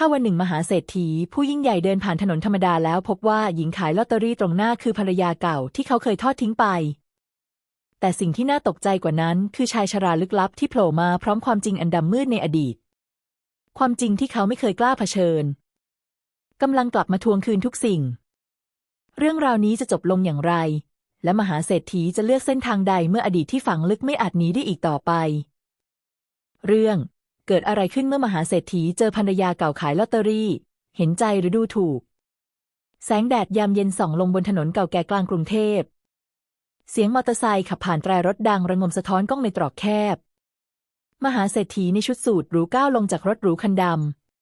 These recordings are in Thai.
ถ้าวันหนึ่งมหาเศรษฐี ผู้ยิ่งใหญ่เดินผ่านถนนธรรมดาแล้วพบว่าหญิงขายลอตเตอรี่ตรงหน้าคือภรรยาเก่าที่เขาเคยทอดทิ้งไป แต่สิ่งที่น่าตกใจกว่านั้น คือชายชราลึกลับที่โผล่มาพร้อมความจริงอันดำมืดในอดีต ความจริงที่เขาไม่เคยกล้าเผชิญกำลังกลับมาทวงคืนทุกสิ่ง เรื่องราวนี้จะจบลงอย่างไร และมหาเศรษฐีจะเลือกเส้นทางใดเมื่ออดีตที่ฝังลึกไม่อาจหนีได้อีกต่อไป เรื่อง เกิดอะไรขึ้นเมื่อมหาเศรษฐีเจอภรรยาเก่าขายลอตเตอรี่ เห็นใจหรือดูถูก แสงแดดยามเย็นส่องลงบนถนนเก่าแก่กลางกรุงเทพ เสียงมอเตอร์ไซค์ขับผ่านแตรรถดังระงมสะท้อนกล้องในตรอกแคบ มหาเศรษฐีในชุดสูทหรูก้าวลงจากรถหรูคันด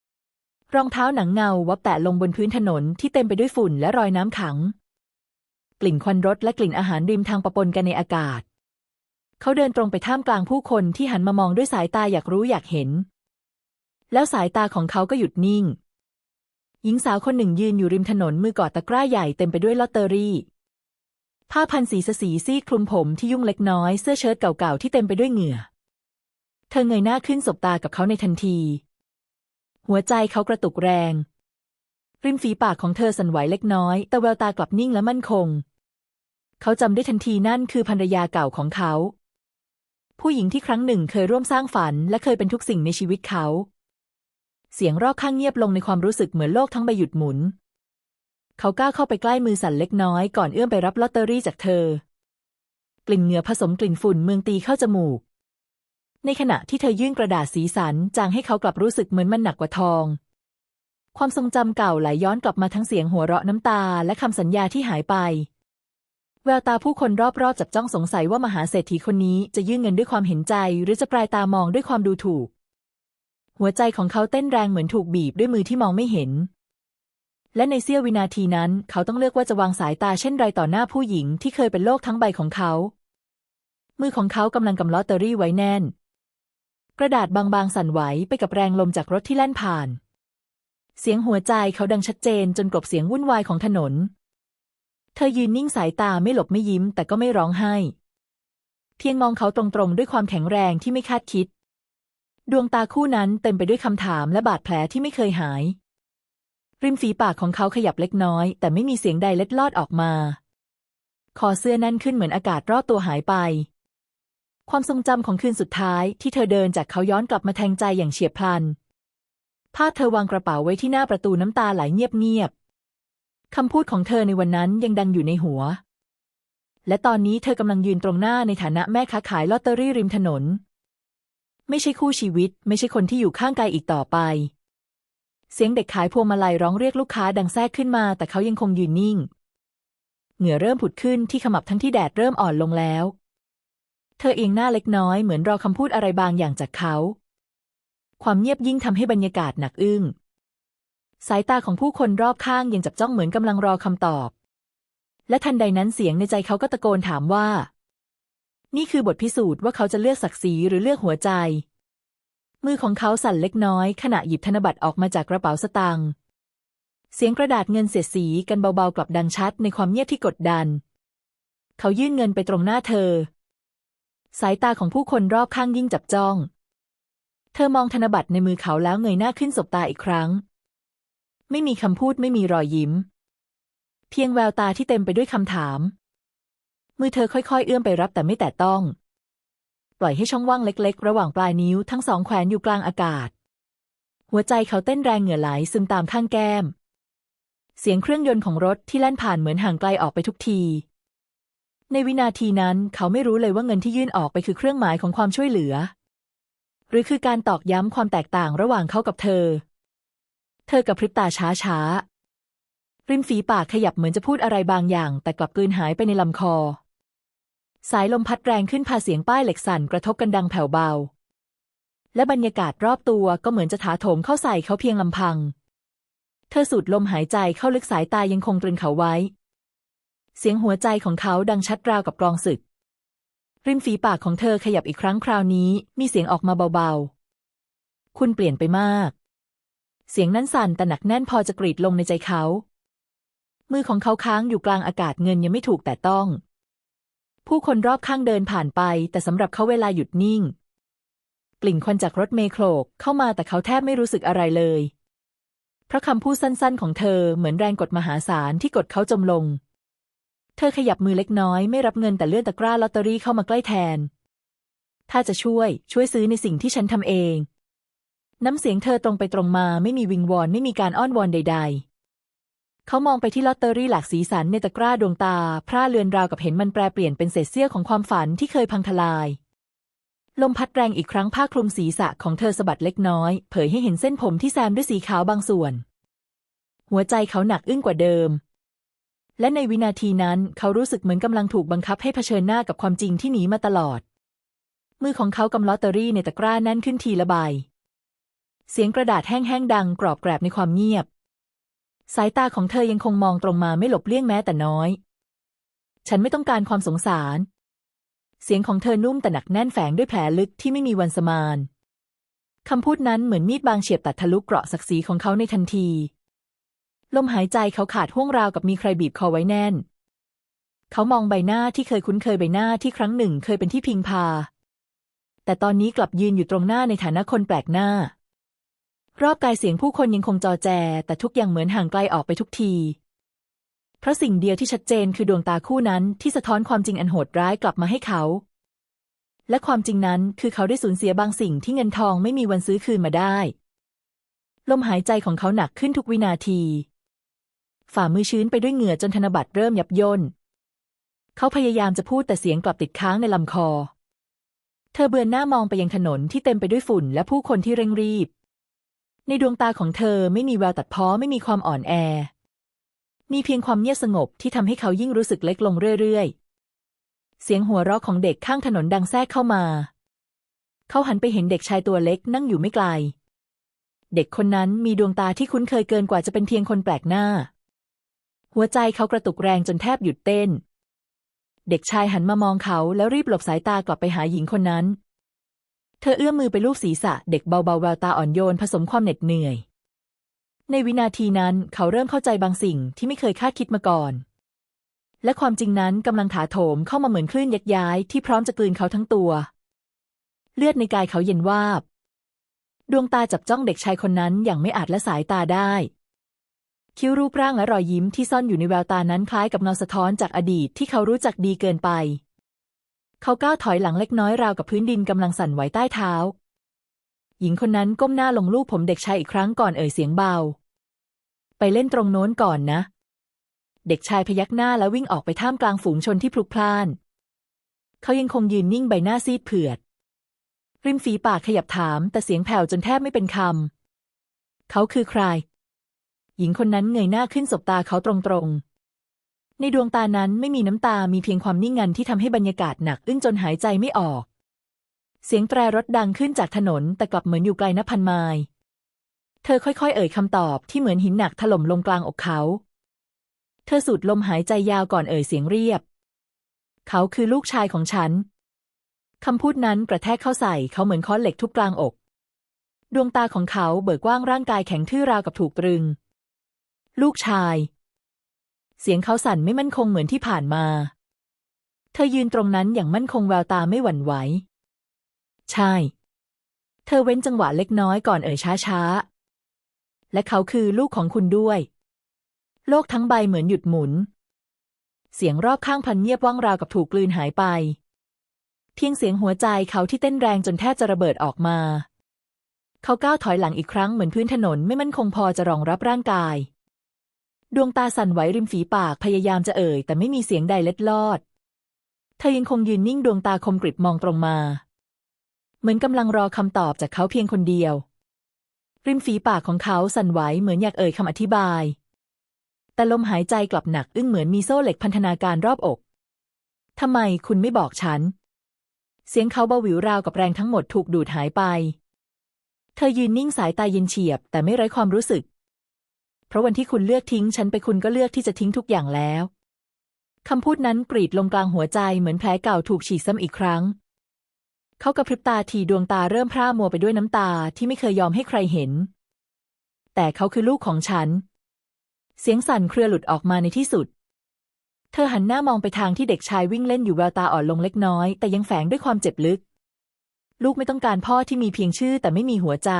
ำรองเท้าหนังเงาวับแตะลงบนพื้นถนนที่เต็มไปด้วยฝุ่นและรอยน้ำขัง กลิ่นควันรถและกลิ่นอาหารริมทางปะปนกันในอากาศ เขาเดินตรงไปท่ามกลางผู้คนที่หันมามองด้วยสายตาอยากรู้อยากเห็น แล้วสายตาของเขาก็หยุดนิ่ง หญิงสาวคนหนึ่งยืนอยู่ริมถนนมือกอดตะกร้าใหญ่เต็มไปด้วยลอตเตอรี่ ผ้าพันสีสสีซีคลุมผมที่ยุ่งเล็กน้อยเสื้อเชิ้ตเก่าๆที่เต็มไปด้วยเหงื่อ เธอเงยหน้าขึ้นสบตากับเขาในทันที หัวใจเขากระตุกแรง ริมฝีปากของเธอสั่นไหวเล็กน้อย แต่แววตากลับนิ่งและมั่นคง เขาจำได้ทันทีนั่นคือภรรยาเก่าของเขา ผู้หญิงที่ครั้งหนึ่งเคยร่วมสร้างฝัน และเคยเป็นทุกสิ่งในชีวิตเขา เสียงรอบข้างเงียบลงในความรู้สึกเหมือนโลกทั้งใบหยุดหมุน เขาก้าวเข้าไปใกล้มือสั่นเล็กน้อยก่อนเอื้อมไปรับลอตเตอรี่จากเธอ กลิ่นเหงื่อผสมกลิ่นฝุ่นเมืองตีเข้าจมูก ในขณะที่เธอยื่นกระดาษสีสันจางให้เขากลับรู้สึกเหมือนมันหนักกว่าทอง ความทรงจำเก่าไหลย้อนกลับมาทั้งเสียงหัวเราะน้ำตาและคำสัญญาที่หายไป แววตาผู้คนรอบๆ จับจ้องสงสัยว่ามหาเศรษฐีคนนี้จะยื่นเงินด้วยความเห็นใจ หรือจะปลายตามองด้วยความดูถูก หัวใจของเขาเต้นแรงเหมือนถูกบีบด้วยมือที่มองไม่เห็น และในเสี้ยววินาทีนั้น เขาต้องเลือกว่าจะวางสายตาเช่นไรต่อหน้าผู้หญิงที่เคยเป็นโลกทั้งใบของเขา มือของเขากำลังกำลอตเตอรี่ไว้แน่น กระดาษบางๆสั่นไหวไปกับแรงลมจากรถที่แล่นผ่าน เสียงหัวใจเขาดังชัดเจนจนกลบเสียงวุ่นวายของถนน เธอยืนนิ่งสายตาไม่หลบไม่ยิ้ม แต่ก็ไม่ร้องไห้ เพียงมองเขาตรงๆ ด้วยความแข็งแรงที่ไม่คาดคิด ดวงตาคู่นั้นเต็มไปด้วยคำถามและบาดแผลที่ไม่เคยหาย ริมฝีปากของเขาขยับเล็กน้อย แต่ไม่มีเสียงใดเล็ดลอดออกมา คอเสื้อแน่นขึ้นเหมือนอากาศรอบตัวหายไป ความทรงจำของคืนสุดท้ายที่เธอเดินจากเขาย้อนกลับมาแทงใจอย่างเฉียบพลันภาพเธอวางกระเป๋าไว้ที่หน้าประตูน้ำตาไหลเงียบๆ คำพูดของเธอในวันนั้นยังดังอยู่ในหัว และตอนนี้เธอกำลังยืนตรงหน้าในฐานะแม่ค้าขายลอตเตอรี่ริมถนน ไม่ใช่คู่ชีวิต ไม่ใช่คนที่อยู่ข้างกายอีกต่อไป เสียงเด็กขายพวงมาลัยร้องเรียกลูกค้าดังแทรกขึ้นมา แต่เขายังคงยืนนิ่ง เหงื่อเริ่มผุดขึ้นที่ขมับทั้งที่แดดเริ่มอ่อนลงแล้ว เธอเอียงหน้าเล็กน้อยเหมือนรอคำพูดอะไรบางอย่างจากเขา ความเงียบยิ่งทำให้บรรยากาศหนักอึ้ง สายตาของผู้คนรอบข้างยังจับจ้องเหมือนกำลังรอคำตอบ และทันใดนั้นเสียงในใจเขาก็ตะโกนถามว่า นี่คือบทพิสูจน์ว่าเขาจะเลือกศักดิ์ศรีหรือเลือกหัวใจ มือของเขาสั่นเล็กน้อย ขณะหยิบธนบัตรออกมาจากกระเป๋าสตางค์เสียงกระดาษเงินเสียดสีกันเบาๆกลับดังชัดในความเงียบที่กดดัน เขายื่นเงินไปตรงหน้าเธอ สายตาของผู้คนรอบข้างยิ่งจับจ้อง เธอมองธนบัตรในมือเขาแล้วเงยหน้าขึ้นสบตาอีกครั้ง ไม่มีคำพูดไม่มีรอยยิ้ม เพียงแววตาที่เต็มไปด้วยคำถาม มือเธอค่อยๆ เอื้อมไปรับแต่ไม่แตะต้อง ปล่อยให้ช่องว่างเล็ก ๆ ระหว่างปลายนิ้วทั้งสองแขวนอยู่กลางอากาศ หัวใจเขาเต้นแรงเหงื่อไหลซึมตามข้างแก้ม เสียงเครื่องยนต์ของรถที่แล่นผ่านเหมือนห่างไกลออกไปทุกที ในวินาทีนั้นเขาไม่รู้เลยว่าเงินที่ยื่นออกไปคือเครื่องหมายของความช่วยเหลือ หรือคือการตอกย้ำความแตกต่างระหว่างเขากับเธอ เธอกับพริบตาช้าๆริมฝีปากขยับเหมือนจะพูดอะไรบางอย่าง แต่กลับกลืนหายไปในลำคอ สายลมพัดแรงขึ้นพาเสียงป้ายเหล็กสั่นกระทบกันดังแผ่วเบา และบรรยากาศรอบตัวก็เหมือนจะถาโถมเข้าใส่เขาเพียงลำพัง เธอสูดลมหายใจเข้าลึกสายตายังคงตรึงเขาไว้ เสียงหัวใจของเขาดังชัดราวกับกลองศึก ริมฝีปากของเธอขยับอีกครั้งคราวนี้ มีเสียงออกมาเบาๆ คุณเปลี่ยนไปมาก เสียงนั้นสั่นแต่หนักแน่นพอจะกรีดลงในใจเขา มือของเขาค้างอยู่กลางอากาศเงินยังไม่ถูกแต่ต้อง ผู้คนรอบข้างเดินผ่านไป แต่สำหรับเขาเวลาหยุดนิ่ง กลิ่นควันจากรถเมล์โคลกเข้ามาแต่เขาแทบไม่รู้สึกอะไรเลย เพราะคำพูดสั้นๆ ของเธอเหมือนแรงกดมหาศาลที่กดเขาจมลง เธอขยับมือเล็กน้อยไม่รับเงินแต่เลื่อนตะกร้าลอตเตอรี่เข้ามาใกล้แทน ถ้าจะช่วยช่วยซื้อในสิ่งที่ฉันทำเอง น้ำเสียงเธอตรงไปตรงมาไม่มีวิงวอนไม่มีการอ้อนวอนใด ๆ เขามองไปที่ลอตเตอรี่หลากสีสันในตะกร้าดวงตา พร่าเลือนราวกับเห็นมันแปรเปลี่ยนเป็นเศษเสี้ยวของความฝันที่เคยพังทลาย ลมพัดแรงอีกครั้งผ้าคลุมศีรษะของเธอสะบัดเล็กน้อย เผยให้เห็นเส้นผมที่แซมด้วยสีขาวบางส่วน หัวใจเขาหนักอึ้งกว่าเดิม และในวินาทีนั้นเขารู้สึกเหมือนกำลังถูกบังคับให้เผชิญหน้ากับความจริงที่หนีมาตลอด มือของเขากำลอตเตอรี่ในตะกร้าแน่นขึ้นทีละใบ เสียงกระดาษแห้งๆดังกรอบแกรบในความเงียบ สายตาของเธอยังคงมองตรงมาไม่หลบเลี่ยงแม้แต่น้อย ฉันไม่ต้องการความสงสาร เสียงของเธอนุ่มแต่หนักแน่นแฝงด้วยแผลลึกที่ไม่มีวันสมานคำพูดนั้นเหมือนมีดบางเฉียบตัดทะลุเกราะศักดิ์ศรีของเขาในทันที ลมหายใจเขาขาดห่วงราวกับมีใครบีบคอไว้แน่น เขามองใบหน้าที่เคยคุ้นเคยใบหน้าที่ครั้งหนึ่งเคยเป็นที่พิงพา แต่ตอนนี้กลับยืนอยู่ตรงหน้าในฐานะคนแปลกหน้า รอบกายเสียงผู้คนยังคงจอแจ แต่ทุกอย่างเหมือนห่างไกลออกไปทุกที เพราะสิ่งเดียวที่ชัดเจนคือดวงตาคู่นั้นที่สะท้อนความจริงอันโหดร้ายกลับมาให้เขา และความจริงนั้นคือเขาได้สูญเสียบางสิ่งที่เงินทองไม่มีวันซื้อคืนมาได้ ลมหายใจของเขาหนักขึ้นทุกวินาที ฝ่ามือชื้นไปด้วยเหงื่อจนธนบัตรเริ่มยับย่นเขาพยายามจะพูดแต่เสียงกลับติดค้างในลำคอ เธอเบือนหน้ามองไปยังถนนที่เต็มไปด้วยฝุ่นและผู้คนที่เร่งรีบ ในดวงตาของเธอไม่มีแววตัดพ้อไม่มีความอ่อนแอ มีเพียงความเงียบสงบที่ทำให้เขายิ่งรู้สึกเล็กลงเรื่อยๆ เสียงหัวเราะของเด็กข้างถนนดังแทรกเข้ามา เขาหันไปเห็นเด็กชายตัวเล็กนั่งอยู่ไม่ไกล เด็กคนนั้นมีดวงตาที่คุ้นเคยเกินกว่าจะเป็นเพียงคนแปลกหน้า หัวใจเขากระตุกแรงจนแทบหยุดเต้น เด็กชายหันมามองเขาแล้วรีบหลบสายตากลับไปหาหญิงคนนั้น เธอเอื้อมมือไปลูบศีรษะเด็กเบาๆแววตาอ่อนโยนผสมความเหน็ดเหนื่อย ในวินาทีนั้นเขาเริ่มเข้าใจบางสิ่งที่ไม่เคยคาดคิดมาก่อน และความจริงนั้นกำลังถาโถมเข้ามาเหมือนคลื่นยักย้ายที่พร้อมจะกลืนเขาทั้งตัว เลือดในกายเขาเย็นวาบ ดวงตาจับจ้องเด็กชายคนนั้นอย่างไม่อาจละสายตาได้ คิ้วรูปร่างและรอยยิ้มที่ซ่อนอยู่ในแววตานั้นคล้ายกับเงาสะท้อนจากอดีตที่เขารู้จักดีเกินไป เขาก้าวถอยหลังเล็กน้อยราวกับพื้นดินกำลังสั่นไหวใต้เท้า หญิงคนนั้นก้มหน้าลงลูบผมเด็กชายอีกครั้งก่อนเอ่ยเสียงเบา ไปเล่นตรงโน้นก่อนนะ เด็กชายพยักหน้าแล้ววิ่งออกไปท่ามกลางฝูงชนที่พลุกพล่าน เขายังคงยืนนิ่งใบหน้าซีดเผือด ริมฝีปากขยับถามแต่เสียงแผ่วจนแทบไม่เป็นคำ เขาคือใคร หญิงคนนั้นเงยหน้าขึ้นสบตาเขาตรงๆ ในดวงตานั้นไม่มีน้ำตา มีเพียงความนิ่งงันที่ทำให้บรรยากาศหนัก อึ้งจนหายใจไม่ออก เสียงแตรรถดังขึ้นจากถนน แต่กลับเหมือนอยู่ไกลนับพันไมล์เธอค่อยๆ เอ่ยคำตอบที่เหมือนหินหนักถล่มลงกลางอกเขา เธอสูดลมหายใจยาวก่อนเอ่ยเสียงเรียบ เขาคือลูกชายของฉัน คำพูดนั้นกระแทกเข้าใส่เขาเหมือนค้อนเหล็กทุบกลางอก ดวงตาของเขาเบิกกว้างร่างกายแข็งทื่อราวกับถูกตรึง ลูกชาย เสียงเขาสั่นไม่มั่นคงเหมือนที่ผ่านมา เธอยืนตรงนั้นอย่างมั่นคงแววตาไม่หวั่นไหว ใช่ เธอเว้นจังหวะเล็กน้อยก่อนเอ่ยช้าๆและเขาคือลูกของคุณด้วย โลกทั้งใบเหมือนหยุดหมุน เสียงรอบข้างพันเงียบว่างราวกับถูกกลืนหายไป เพียงเสียงหัวใจเขาที่เต้นแรงจนแทบจะระเบิดออกมา เขาก้าวถอยหลังอีกครั้งเหมือนพื้นถนนไม่มั่นคงพอจะรองรับร่างกาย ดวงตาสั่นไหวริมฝีปากพยายามจะเอ่ย แต่ไม่มีเสียงใดเล็ดลอด เธอยังคงยืนนิ่งดวงตาคมกริบมองตรงมา เหมือนกำลังรอคำตอบจากเขาเพียงคนเดียว ริมฝีปากของเขาสั่นไหวเหมือนอยากเอ่ยคำอธิบาย แต่ลมหายใจกลับหนักอึ้งเหมือนมีโซ่เหล็กพันธนาการรอบอก ทำไมคุณไม่บอกฉัน เสียงเขาเบาหวิวราวกับแรงทั้งหมดถูกดูดหายไป เธอยืนนิ่งสายตาเย็นเฉียบ แต่ไม่ไร้ความรู้สึก เพราะวันที่คุณเลือกทิ้งฉันไปคุณก็เลือกที่จะทิ้งทุกอย่างแล้ว คำพูดนั้นกรีดลงกลางหัวใจเหมือนแผลเก่าถูกฉีดซ้ำอีกครั้ง เขากระพริบตาทีดวงตาเริ่มพร่ามัวไปด้วยน้ำตาที่ไม่เคยยอมให้ใครเห็น แต่เขาคือลูกของฉัน เสียงสั่นเครือหลุดออกมาในที่สุด เธอหันหน้ามองไปทางที่เด็กชายวิ่งเล่นอยู่แววตาอ่อนลงเล็กน้อย แต่ยังแฝงด้วยความเจ็บลึก ลูกไม่ต้องการพ่อที่มีเพียงชื่อแต่ไม่มีหัวใจ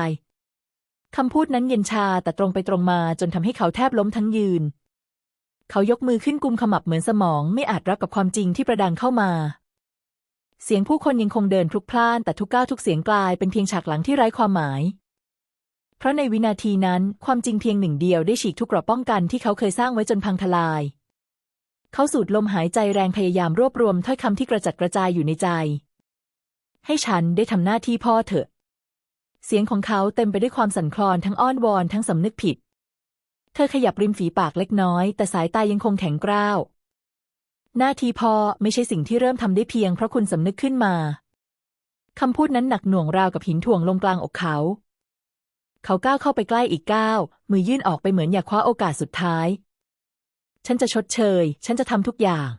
คำพูดนั้นเย็นชาแต่ตรงไปตรงมาจนทำให้เขาแทบล้มทั้งยืน เขายกมือขึ้นกุมขมับเหมือนสมองไม่อาจรับกับความจริงที่ประดังเข้ามา เสียงผู้คนยังคงเดินพลุกพล่านแต่ทุกก้าวทุกเสียงกลายเป็นเพียงฉากหลังที่ไร้ความหมาย เพราะในวินาทีนั้นความจริงเพียงหนึ่งเดียวได้ฉีกทุกเกราะป้องกันที่เขาเคยสร้างไว้จนพังทลาย เขาสูดลมหายใจแรงพยายามรวบรวมถ้อยคำที่กระจัดกระจายอยู่ในใจ ให้ฉันได้ทำหน้าที่พ่อเถอะ เสียงของเขาเต็มไปด้วยความสั่นคลอนทั้งอ้อนวอนทั้งสำนึกผิด เธอขยับริมฝีปากเล็กน้อย แต่สายตายังคงแข็งกร้าว หน้าที่พ่อไม่ใช่สิ่งที่เริ่มทำได้เพียงเพราะคุณสำนึกขึ้นมาคำพูดนั้นหนักหน่วงราวกับหินถ่วงลงกลางอกเขา เขาก้าวเข้าไปใกล้อีกก้าว มือยื่นออกไปเหมือนอยากคว้าโอกาสสุดท้าย ฉันจะชดเชย ฉันจะทำทุกอย่าง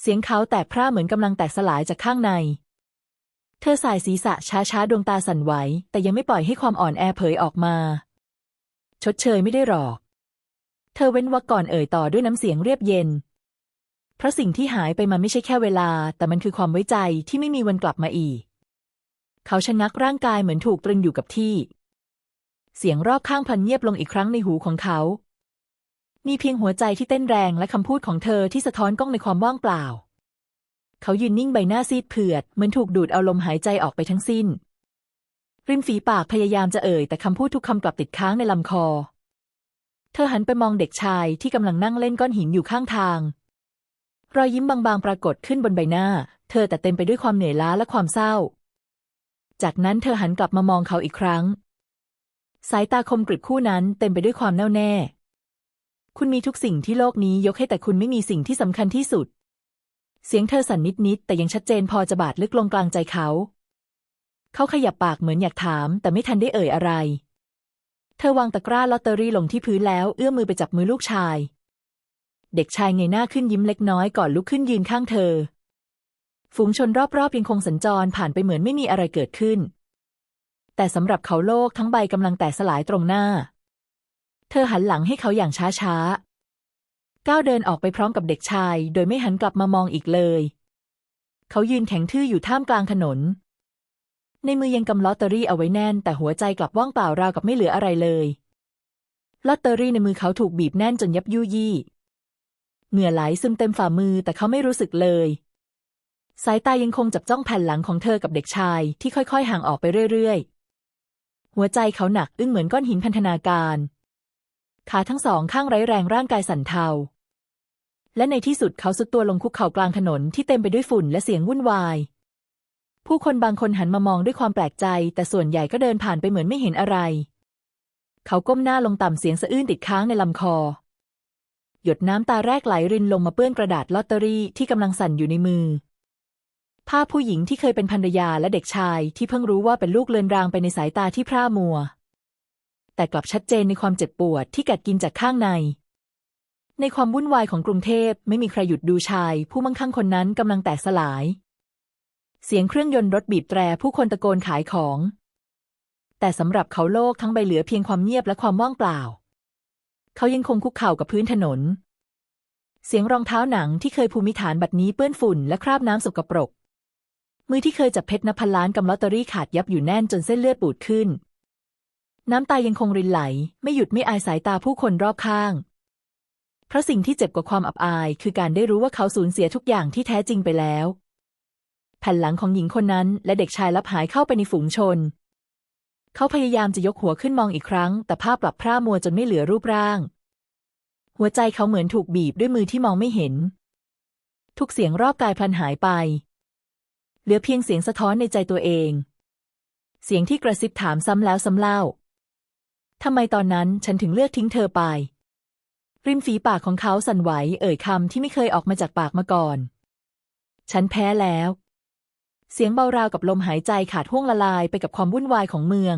เสียงเขาแตกพร่าเหมือนกำลังแตกสลายจากข้างใน เธอสายศีรษะช้าๆ ดวงตาสั่นไหว แต่ยังไม่ปล่อยให้ความอ่อนแอเผยออกมา ชดเชยไม่ได้หรอก เธอเว้นวรรคก่อนเอ่ยต่อด้วยน้ำเสียงเรียบเย็น เพราะสิ่งที่หายไปมันไม่ใช่แค่เวลา แต่มันคือความไว้ใจที่ไม่มีวันกลับมาอีก เขาชะงักร่างกายเหมือนถูกตรึงอยู่กับที่ เสียงรอบข้างพันเงียบลงอีกครั้งในหูของเขา มีเพียงหัวใจที่เต้นแรงและคำพูดของเธอที่สะท้อนกล้องในความว่างเปล่า เขายืนนิ่งใบหน้าซีดเผือด เหมือนถูกดูดเอาลมหายใจออกไปทั้งสิ้น ริมฝีปากพยายามจะเอ่ย แต่คำพูดทุกคำกลับติดค้างในลำคอ เธอหันไปมองเด็กชายที่กำลังนั่งเล่นก้อนหินอยู่ข้างทาง รอยยิ้มบางๆ ปรากฏขึ้นบนใบหน้า เธอแต่เต็มไปด้วยความเหนื่อยล้าและความเศร้า จากนั้นเธอหันกลับมามองเขาอีกครั้ง สายตาคมกริบคู่นั้นเต็มไปด้วยความแน่วแน่ คุณมีทุกสิ่งที่โลกนี้ยกให้แต่คุณไม่มีสิ่งที่สำคัญที่สุด เสียงเธอสั่นนิดๆแต่ยังชัดเจนพอจะบาดลึกลงกลางใจเขา เขาขยับปากเหมือนอยากถาม แต่ไม่ทันได้เอ่ยอะไร เธอวางตะกร้าลอตเตอรี่ลงที่พื้นแล้วเอื้อมมือไปจับมือลูกชาย เด็กชายเงยหน้าขึ้นยิ้มเล็กน้อยก่อนลุกขึ้นยืนข้างเธอ ฝูงชนรอบๆยังคงสัญจรผ่านไปเหมือนไม่มีอะไรเกิดขึ้น แต่สำหรับเขาโลกทั้งใบกำลังแตกสลายตรงหน้า เธอหันหลังให้เขาอย่างช้าๆ ก้าวเดินออกไปพร้อมกับเด็กชาย โดยไม่หันกลับมามองอีกเลย เขายืนแข็งทื่ออยู่ท่ามกลางถนน ในมือยังกำลอตเตอรี่เอาไว้แน่น แต่หัวใจกลับว่างเปล่าราวกับไม่เหลืออะไรเลย ลอตเตอรี่ในมือเขาถูกบีบแน่นจนยับยุยี่เหงื่อไหลซึมเต็มฝ่ามือแต่เขาไม่รู้สึกเลย สายตายังคงจับจ้องแผ่นหลังของเธอกับเด็กชายที่ค่อยๆ ห่างออกไปเรื่อยๆ หัวใจเขาหนักอึ้งเหมือนก้อนหินพันธนาการ ขาทั้งสองข้างไร้แรงร่างกายสั่นเทา และในที่สุดเขาสุดตัวลงคุกเข่ากลางถนนที่เต็มไปด้วยฝุ่นและเสียงวุ่นวาย ผู้คนบางคนหันมามองด้วยความแปลกใจ แต่ส่วนใหญ่ก็เดินผ่านไปเหมือนไม่เห็นอะไร เขาก้มหน้าลงต่ำเสียงสะอื้นติดค้างในลำคอ หยดน้ำตาแรกไหลรินลงมาเปื้อนกระดาษลอตเตอรี่ที่กำลังสั่นอยู่ในมือภาพผู้หญิงที่เคยเป็นภรรยาและเด็กชายที่เพิ่งรู้ว่าเป็นลูกเลือนรางไปในสายตาที่พร่ามัว แต่กลับชัดเจนในความเจ็บปวดที่กัดกินจากข้างใน ในความวุ่นวายของกรุงเทพไม่มีใครหยุดดูชาย ผู้มั่งคั่งคนนั้นกำลังแตกสลาย เสียงเครื่องยนต์รถบีบแตรผู้คนตะโกนขายของ แต่สำหรับเขาโลกทั้งใบเหลือเพียงความเงียบและความว่างเปล่า เขายังคงคุกเข่ากับพื้นถนน เสียงรองเท้าหนังที่เคยภูมิฐานบัดนี้เปื้อนฝุ่นและคราบน้ำสกปรกมือที่เคยจับเพชรนับพันล้านกำลอตเตอรี่ขาดยับอยู่แน่นจนเส้นเลือดปูดขึ้น น้ำตายังคงรินไหล ไม่หยุดไม่อายสายตาผู้คนรอบข้าง เพราะสิ่งที่เจ็บกว่าความอับอาย คือการได้รู้ว่าเขาสูญเสียทุกอย่างที่แท้จริงไปแล้ว แผ่นหลังของหญิงคนนั้น และเด็กชายลับหายเข้าไปในฝูงชน เขาพยายามจะยกหัวขึ้นมองอีกครั้ง แต่ภาพกลับพร่ามัวจนไม่เหลือรูปร่าง หัวใจเขาเหมือนถูกบีบด้วยมือที่มองไม่เห็น ทุกเสียงรอบกายพลันหายไป เหลือเพียงเสียงสะท้อนในใจตัวเองเสียงที่กระซิบถามซ้ำแล้วซ้ำเล่า ทำไมตอนนั้นฉันถึงเลือกทิ้งเธอไป ริมฝีปากของเขาสั่นไหว เอ่ยคำที่ไม่เคยออกมาจากปากมาก่อน ฉันแพ้แล้ว เสียงเบาราวกับลมหายใจขาดห่วงละลายไปกับความวุ่นวายของเมือง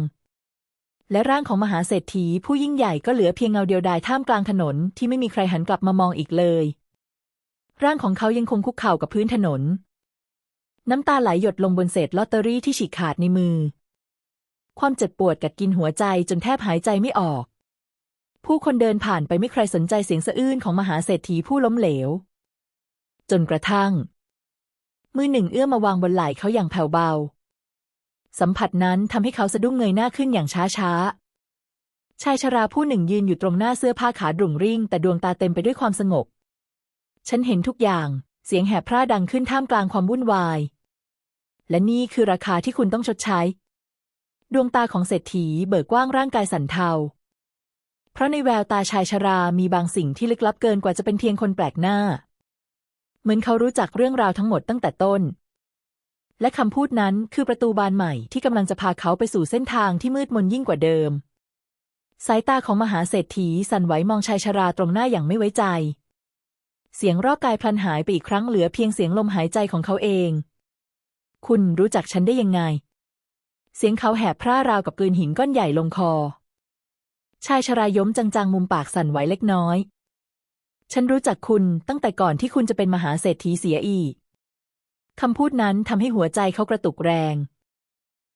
และร่างของมหาเศรษฐีผู้ยิ่งใหญ่ก็เหลือเพียงเงาเดียวดายท่ามกลางถนนที่ไม่มีใครหันกลับมามองอีกเลย ร่างของเขายังคงคุกเข่ากับพื้นถนน น้ำตาไหลหยดลงบนเศษลอตเตอรี่ที่ฉีกขาดในมือ ความเจ็บปวดกัดกินหัวใจจนแทบหายใจไม่ออก ผู้คนเดินผ่านไปไม่ใครสนใจเสียงสะอื้นของมหาเศรษฐีผู้ล้มเหลว จนกระทั่ง มือหนึ่งเอื้อมมาวางบนไหล่เขาอย่างแผ่วเบา สัมผัสนั้นทำให้เขาสะดุ้งเงยหน้าขึ้นอย่างช้าชายชราผู้หนึ่งยืนอยู่ตรงหน้าเสื้อผ้าขาดรุ่งริ่ง แต่ดวงตาเต็มไปด้วยความสงบ ฉันเห็นทุกอย่าง เสียงแหบพร่าดังขึ้นท่ามกลางความวุ่นวาย และนี่คือราคาที่คุณต้องชดใช้ ดวงตาของเศรษฐีเบิกกว้างร่างกายสั่นเทา เพราะในแววตาชายชรามีบางสิ่งที่ลึกลับเกินกว่าจะเป็นเพียงคนแปลกหน้า เหมือนเขารู้จักเรื่องราวทั้งหมดตั้งแต่ต้น และคำพูดนั้นคือประตูบานใหม่ที่กำลังจะพาเขาไปสู่เส้นทางที่มืดมนยิ่งกว่าเดิม สายตาของมหาเศรษฐีสั่นไหวมองชายชราตรงหน้าอย่างไม่ไว้ใจ เสียงรอบกายพลันหายไปอีกครั้งเหลือเพียงเสียงลมหายใจของเขาเอง คุณรู้จักฉันได้ยังไง เสียงเขาแหบพร่าราวกับกลืนหินก้อนใหญ่ลงคอ ชายชรายมจังๆ มุมปากสั่นไหวเล็กน้อย ฉันรู้จักคุณตั้งแต่ก่อนที่คุณจะเป็นมหาเศรษฐีเสียอีกคำพูดนั้นทำให้หัวใจเขากระตุกแรง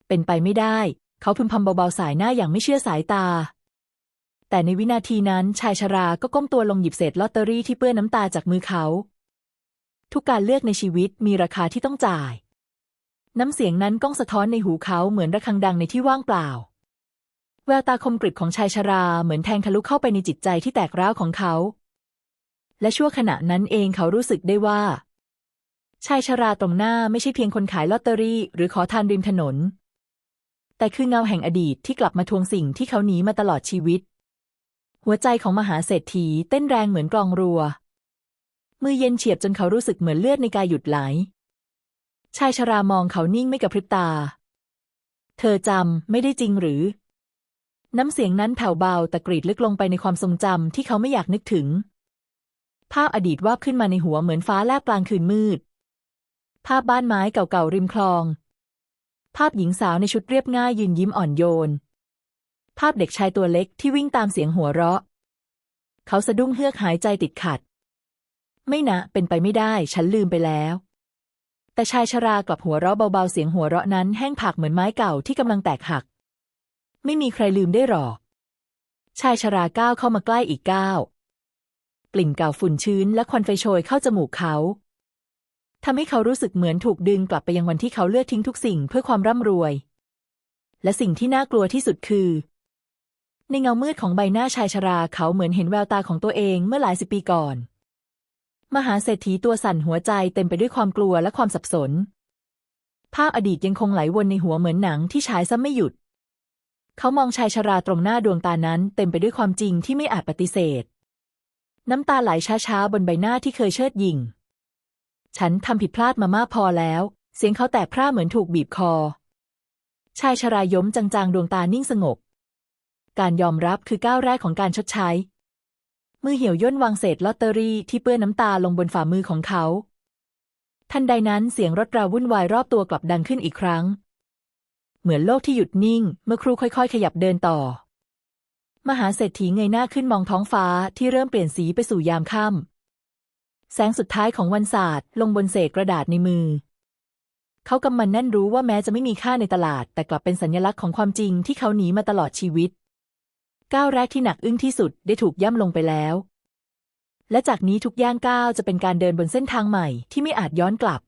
เป็นไปไม่ได้ เขาพึมพำเบาๆสายหน้าอย่างไม่เชื่อสายตา แต่ในวินาทีนั้นชายชราก็ก้มตัวลงหยิบเศษลอตเตอรี่ที่เปื้อนน้ำตาจากมือเขา ทุกการเลือกในชีวิตมีราคาที่ต้องจ่าย น้ำเสียงนั้นก้องสะท้อนในหูเขาเหมือนระฆังดังในที่ว่างเปล่า แววตาคมกริบของชายชราเหมือนแทงทะลุเข้าไปในจิตใจที่แตกร้าวของเขา และชั่วขณะนั้นเองเขารู้สึกได้ว่า ชายชราตรงหน้าไม่ใช่เพียงคนขายลอตเตอรี่ หรือขอทานริมถนน แต่คือเงาแห่งอดีตที่กลับมาทวงสิ่งที่เขาหนีมาตลอดชีวิต หัวใจของมหาเศรษฐีเต้นแรงเหมือนกลองรัว มือเย็นเฉียบจนเขารู้สึกเหมือนเลือดในกายหยุดไหล ชายชรามองเขานิ่งไม่กระพริบตา เธอจำไม่ได้จริงหรือ น้ำเสียงนั้นแผ่วเบาแต่กรีดลึกลงไปในความทรงจำที่เขาไม่อยากนึกถึง ภาพอดีตวาบขึ้นมาในหัวเหมือนฟ้าแลบกลางคืนมืด ภาพบ้านไม้เก่าๆริมคลอง ภาพหญิงสาวในชุดเรียบง่ายยืนยิ้มอ่อนโยน ภาพเด็กชายตัวเล็กที่วิ่งตามเสียงหัวเราะ เขาสะดุ้งเฮือกหายใจติดขัด ไม่นะ เป็นไปไม่ได้ ฉันลืมไปแล้ว แต่ชายชรากลับหัวเราะเบาๆเสียงหัวเราะนั้นแห้งผากเหมือนไม้เก่าที่กำลังแตกหัก ไม่มีใครลืมได้หรอก ชายชราก้าวเข้ามาใกล้อีกก้าวกลิ่นเก่าฝุ่นชื้นและควันไฟโชยเข้าจมูกเขาทำให้เขารู้สึกเหมือนถูกดึงกลับไปยังวันที่เขาเลือกทิ้งทุกสิ่งเพื่อความร่ำรวย และสิ่งที่น่ากลัวที่สุดคือ ในเงามืดของใบหน้าชายชราเขาเหมือนเห็นแววตาของตัวเองเมื่อหลายสิบปีก่อน มหาเศรษฐีตัวสั่นหัวใจเต็มไปด้วยความกลัวและความสับสน ภาพอดีตยังคงไหลวนในหัวเหมือนหนังที่ฉายซ้ำไม่หยุด เขามองชายชราตรงหน้าดวงตานั้นเต็มไปด้วยความจริงที่ไม่อาจปฏิเสธ น้ำตาไหลช้าๆบนใบหน้าที่เคยเชิดยิง ฉันทำผิดพลาดมามากพอแล้ว เสียงเขาแตกพร่าเหมือนถูกบีบคอ ชายชรายมจางๆดวงตานิ่งสงบ การยอมรับคือก้าวแรกของการชดใช้ มือเหี่ยวย่นวางเศษลอตเตอรี่ที่เปื้อนน้ำตาลงบนฝ่ามือของเขา ทันใดนั้นเสียงรถราวุ่นวายรอบตัวกลับดังขึ้นอีกครั้ง เหมือนโลกที่หยุดนิ่ง เมื่อครูค่อยๆ ขยับเดินต่อ มหาเศรษฐีเงยหน้าขึ้นมองท้องฟ้าที่เริ่มเปลี่ยนสีไปสู่ยามค่ำแสงสุดท้ายของวันศาสตร์ลงบนเศษกระดาษในมือ เขากำมันแน่นรู้ว่าแม้จะไม่มีค่าในตลาด แต่กลับเป็นสัญลักษณ์ของความจริงที่เขาหนีมาตลอดชีวิต ก้าวแรกที่หนักอึ้งที่สุดได้ถูกย่ำลงไปแล้ว และจากนี้ทุกย่างก้าวจะเป็นการเดินบนเส้นทางใหม่ที่ไม่อาจย้อนกลับ